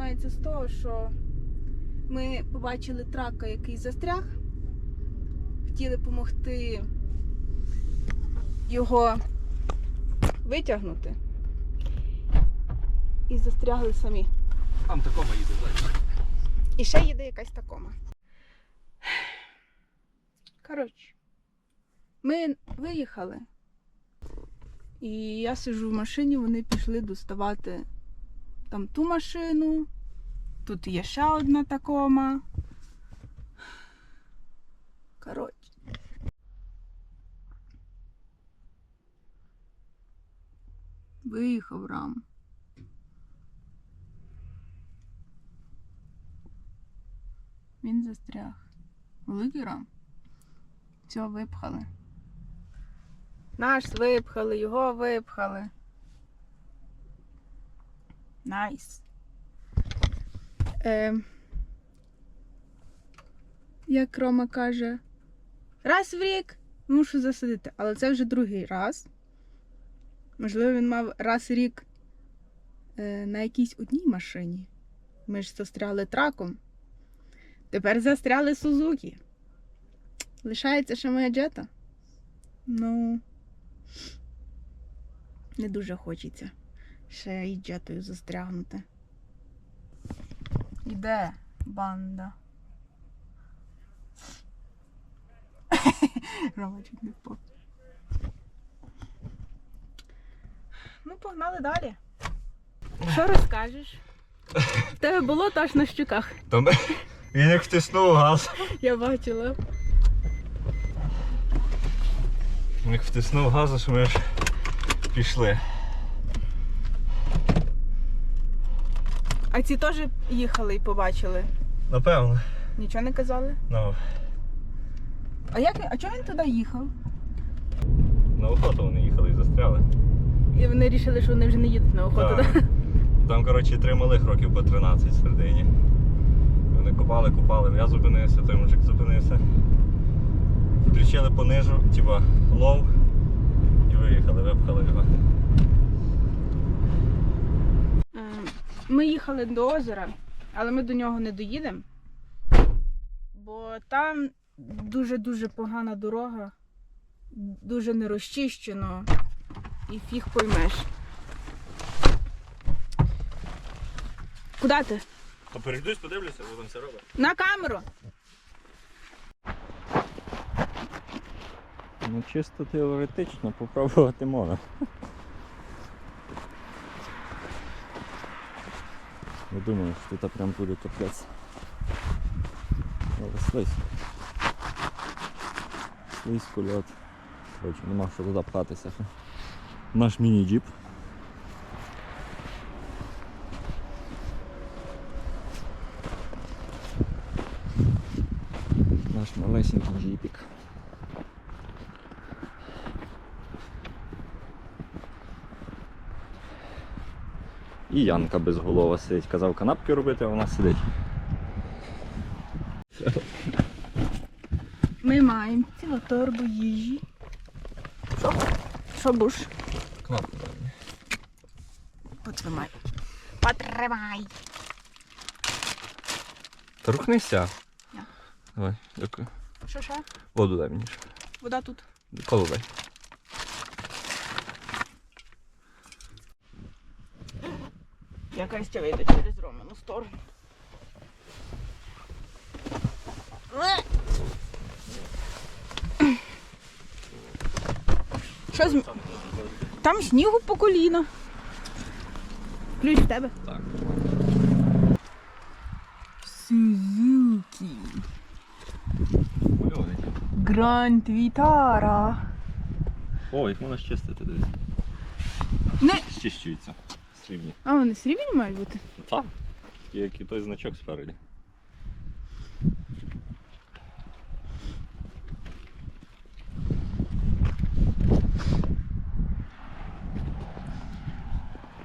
починається з того, що ми побачили трака, який застряг. Хотіли допомогти його витягнути. І застрягли самі. Там такого їде далі. І ще їде якась такома. Коротше, ми виїхали. І я сиджу в машині, вони пішли доставати там ту машину. Тут є ще одна такома. Коротше. Виїхав рам. Він застряг. Великий рам. Все, випхали. Наш випхали, його випхали. Найс. Е, як Рома каже, раз в рік мушу засадити, але це вже другий раз. Можливо, він мав раз в рік е, на якійсь одній машині. Ми ж застряли траком. Тепер застряли Сузуки. Лишається ще моя джета. Ну, не дуже хочеться ще і джетою застрягнути. Іде банда. Рома чуть не впав. Ну, погнали далі. Що розкажеш? В тебе було аж на щуках. Він як втиснув газ. Я бачила. Як втиснув газ, що ми ж пішли. А ці теж їхали і побачили. Напевно. Нічого не казали. Ну, А як він- а чого він туди їхав? на охоту вони їхали і застряли. І вони вирішили, що вони вже не їдуть на охоту. Так. да? Там, коротше, три малих років по 13 в середині. Вони копали, копали, я зупинився, той мужик зупинився. Включили понижу, типа лов і виїхали, випхали його. Ми їхали до озера, але ми до нього не доїдемо. Бо там дуже-дуже погана дорога, дуже не розчищено і фіг поймеш. Куди ти? То перейдусь, подивлюся, бо там все робить. На камеру! Ну чисто теоретично попробувати можна. Не думаю, що тут прям буде капець. Але слизько. Слизько льот. Коротше, нема що туди пхатися. Наш міні-джіп. Наш малесенький джіпік. І Янка безголова сидить. Казав канапки робити, а вона сидить. Ми маємо цілу торбу їжі. Що? Що буш? Кнопку. Потримай. Потримай. Та рухнися. Я. Давай, дякую. Що ще? Воду дай мені. ще. Вода тут. Колу дай. Якась ще вийде через Роману сторону. Що з... Там снігу по коліна. Ключ в тебе. Так. Сузуки. Гранд Вітара. О, їх можна щистити, дивись. Не. Щищуються. Срібні. А вони срібні мають бути? Так. Як і той значок спереді.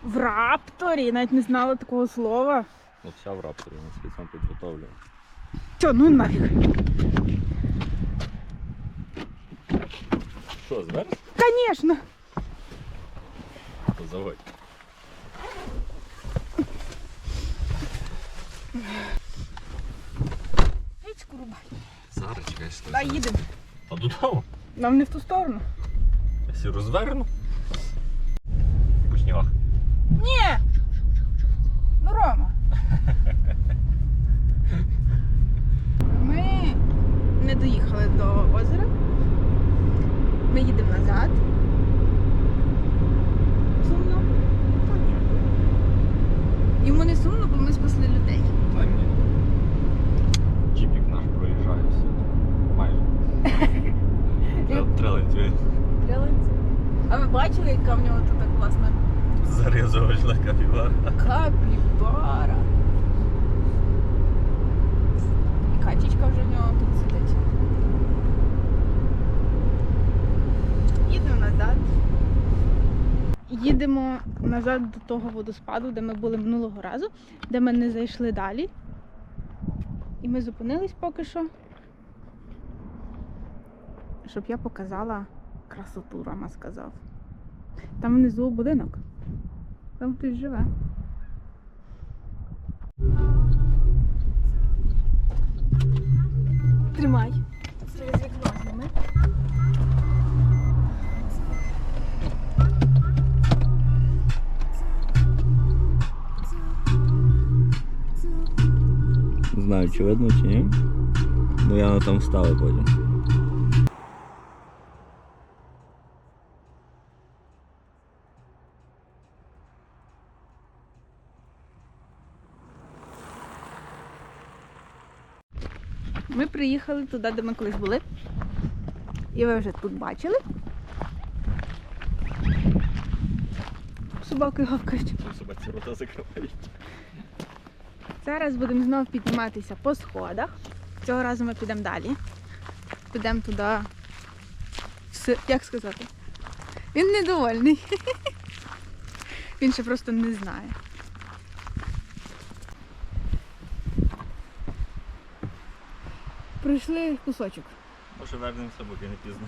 В рапторі, навіть не знала такого слова. Ну вся в рапторі, ми спеціально підготовлюємо. Чо, ну нафіг. Що, зверх? Конечно. Заводь. Геть рубай. Зараз чекай, що. Дай їдемо. Та додому. Нам не в ту сторону. Я сі розверну. По снігах. Ні! Ну, Рома. Ми не доїхали до озера. Ми їдемо назад. Сумно. Йому не сумно, бо ми спасли людей. Та ні. Джіпік наш проїжджає все. Майже. Трелентює. А ви бачили, яка в нього тут класна Зарізувальна капівара. капібара? І качечка вже в нього тут сидить. Їдемо назад. Їдемо назад до того водоспаду, де ми були минулого разу, де ми не зайшли далі. І ми зупинились поки що. Щоб я показала красоту, Рома сказав. Там внизу будинок. Там хтось живе. Тримай. Не знаю, чи видно, чи ні. Ну я там вставив потім. Ми приїхали туди, де ми колись були. І ви вже тут бачили. Собаки гавкають. Собаці рота закривають. Зараз будемо знову підніматися по сходах. Цього разу ми підемо далі. Підемо туди. Як сказати? Він недовольний. Він ще просто не знає. Пройшли кусочок. Може вернемося, поки не пізно.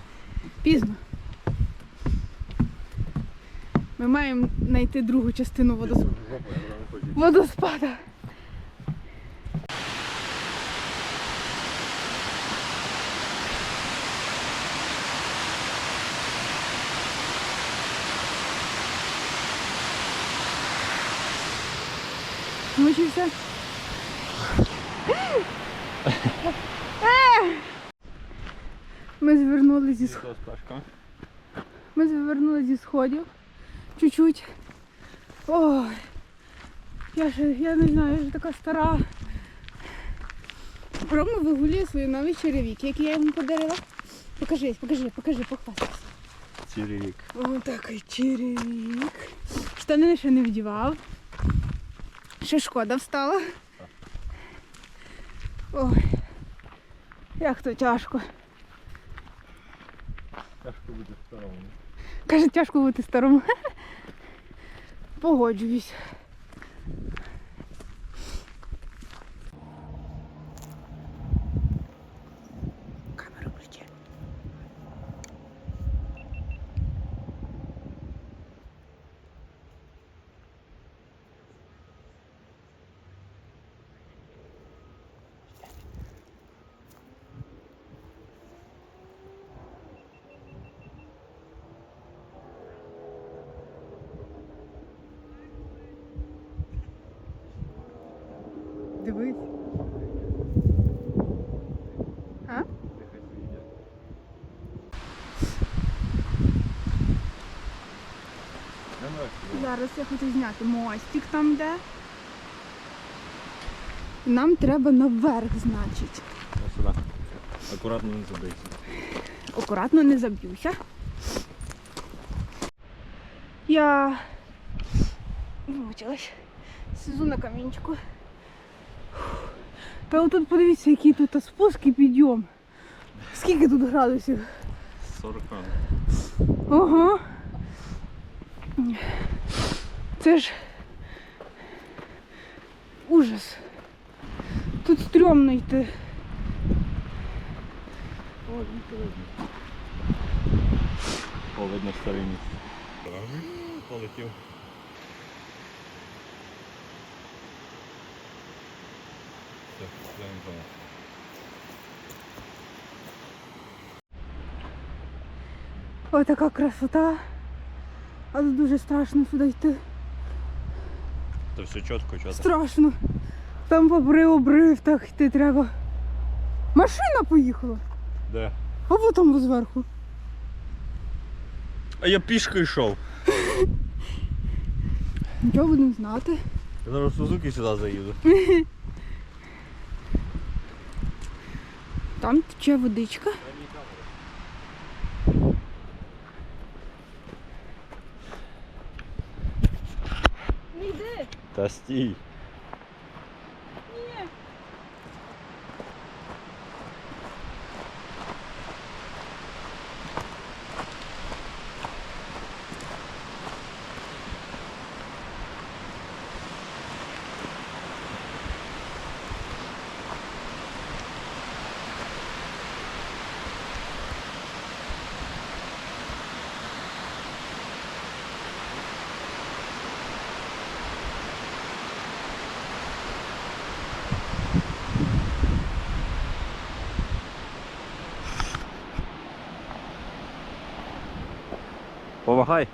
Пізно. Ми маємо знайти другу частину водос... водоспада. Змучився? Е! Ми звернули зі сходу. Ми звернули зі сходів чуть-чуть. Ой, я ж я не знаю, я ж така стара. Рома вигулює свої нові черевики, які я йому подарила. Покажи, покажи, покажи, похвастайся. Рік. Ось такий черевик. Штани ще не вдівав. Ще шкода встала. Ой, як то тяжко. Бути старому. Каже, тяжко бути старому. Погоджуюсь. Камеру включи. Дивись. А? Зараз я хочу зняти мостик там, де. Нам треба наверх, значить. Ось сюди. Акуратно не забийся. Акуратно не заб'юся. Я вимучилась. Сижу на камінчику. Та отут подивіться, який тут спуск і підйом. Скільки тут градусів? 40 років. Ага. Це ж ужас. Тут стрьомно йти. О, звідки видно. О, видно старе місце. Полетів. Я не понял. Ой, така красота. Але дуже страшно сюди йти. То все чітко, чітко. Страшно. Там попри обрив так йти треба. Машина поїхала. Де? А вот там зверху. А я пішки йшов. Нічого будемо знати. Я зараз в Сузуки сюди заїду. Там тече водичка. Не йди. Та стій. Помагай.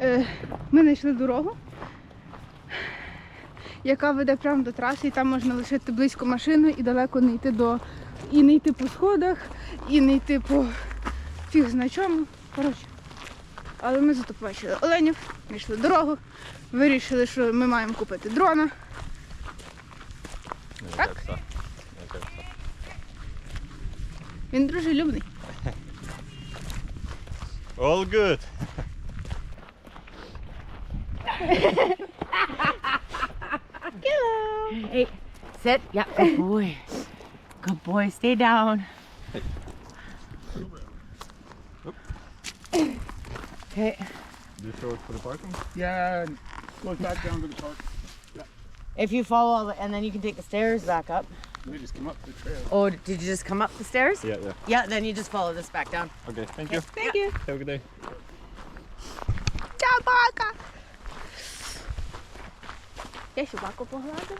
Е, ми знайшли дорогу, яка веде прямо до траси, і там можна лишити близько машину і далеко не йти до. І не йти по сходах, і не йти по фіг зна чому. Коротше. Але ми зато побачили оленів, знайшли дорогу, вирішили, що ми маємо купити дрона. Він дружелюбний. All good. Hey, sit. Yeah, good boy. Good boy. Stay down. Okay. Do you show it for the parking? Yeah, goes back down to the park. If you follow all the, and then you can take the stairs back up. We just came up the trail. Oh, did you just come up the stairs? Yeah, yeah. Yeah, then you just follow this back down. Okay, thank you. Thank you. Have a good day. Собака! Я собаку погладила.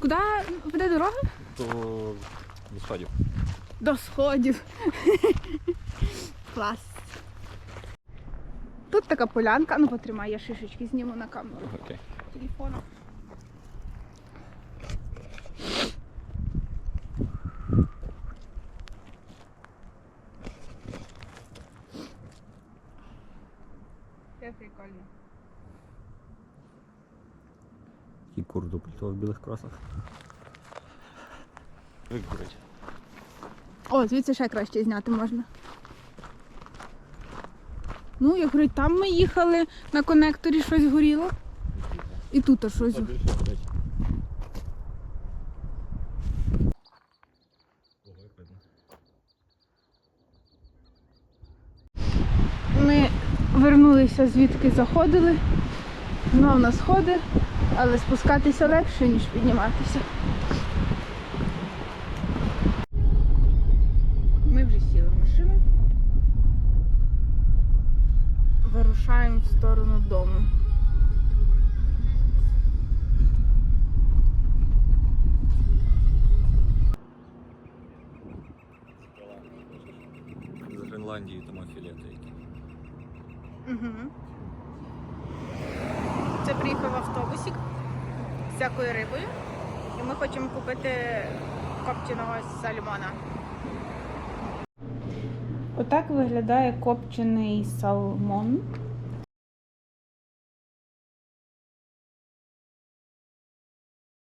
Куди веде дорога? До, до сходів. До сходів. Клас. Тут така полянка, ну потримай, я шишечки зніму на камеру Окей. Телефону. Це прикольно. І курду пальто в білих кросах. Викурить. О, звідси ще краще зняти можна. Ну, як говорить, там ми їхали на конекторі щось горіло. І тут щось. Ми вернулися звідки заходили. Знов на сходи, але спускатися легше, ніж підніматися. З Гренландії тому філети які. Угу. Це приїхав автобусик з всякою рибою. І ми хочемо купити копченого сальмона. Отак виглядає копчений салмон.